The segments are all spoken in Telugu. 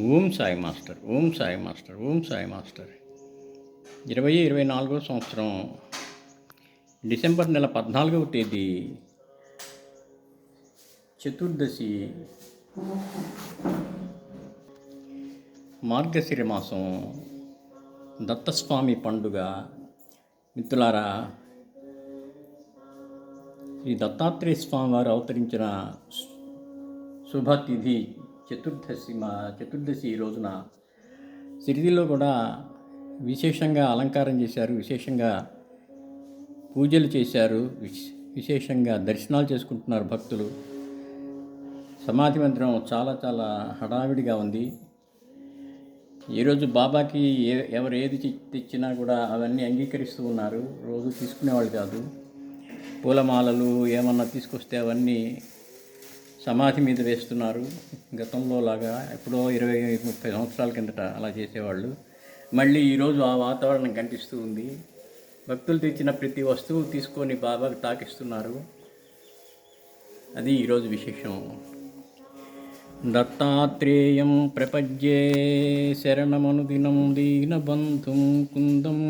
Om Sai master Om Sai master Om Sai master. ఇరవై ఇరవై నాలుగో సంవత్సరం డిసెంబర్ నెల పద్నాలుగవ తేదీ చతుర్దశి మార్గశిర మాసం దత్తస్వామి పండుగ. మిత్రులారా శ్రీ దత్తాత్రేయ స్వామి వారు అవతరించిన శుభతిథి చతుర్దశి మా చతుర్దశి ఈ రోజున సిరిదిలో కూడా విశేషంగా అలంకారం చేశారు విశేషంగా పూజలు చేశారు విశ్- విశేషంగా దర్శనాలు చేసుకుంటున్నారు భక్తులు. సమాధి మందిరం చాలా చాలా హడావిడిగా ఉంది. ఈరోజు బాబాకి ఏ ఎవరు ఏది తెచ్చినా కూడా అవన్నీ అంగీకరిస్తూ ఉన్నారు. రోజు తీసుకునేవాళ్ళు కాదు. పూలమాలలు ఏమన్నా తీసుకొస్తే అవన్నీ సమాధి మీద వేస్తున్నారు. గతంలో లాగా ఎప్పుడో ఇరవై ముప్పై సంవత్సరాల కిందట అలా చేసేవాళ్ళు. మళ్ళీ ఈరోజు ఆ వాతావరణం కనిపిస్తూ ఉంది. భక్తులు తెచ్చిన ప్రతి వస్తువు తీసుకొని బాబాకు తాకిస్తున్నారు. అది ఈరోజు విశేషం. దత్తాత్రేయం ప్రపద్యే శరణమనుదినం దీనబంధుం కుందం.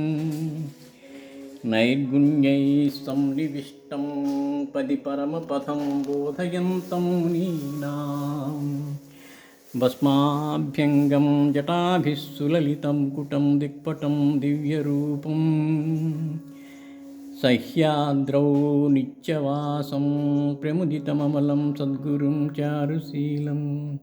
నైర్గుణ్యై సంనివిష్టం. पदि परमपथं बोधयन्तं मुनीनां। भस्माभ्यङ्गं जटाभिः सुललितं कुटं दिक्पटं दिव्यरूपम् सह्याद्रौ नित्यवासं प्रमुदितममलं सद्गुरुं चारुशीलम् चारुशीलं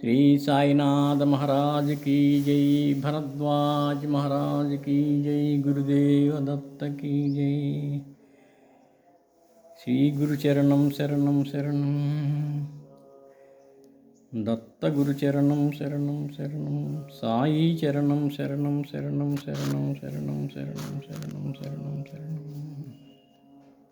श्रीसायिनाथमहाराजकी जय भरद्वाज महाराज की जय गुरुदेव दत्त की जय। ஸ்ரீகுருச்சரணம் சரணம் சரணம் தத்தகுருச்சரணம் சரணம் சரணம். சாயி சரணம் சரணம் சரணம் சரணம் சரணம் சரணம் சரணம் சரணம் சரணம்.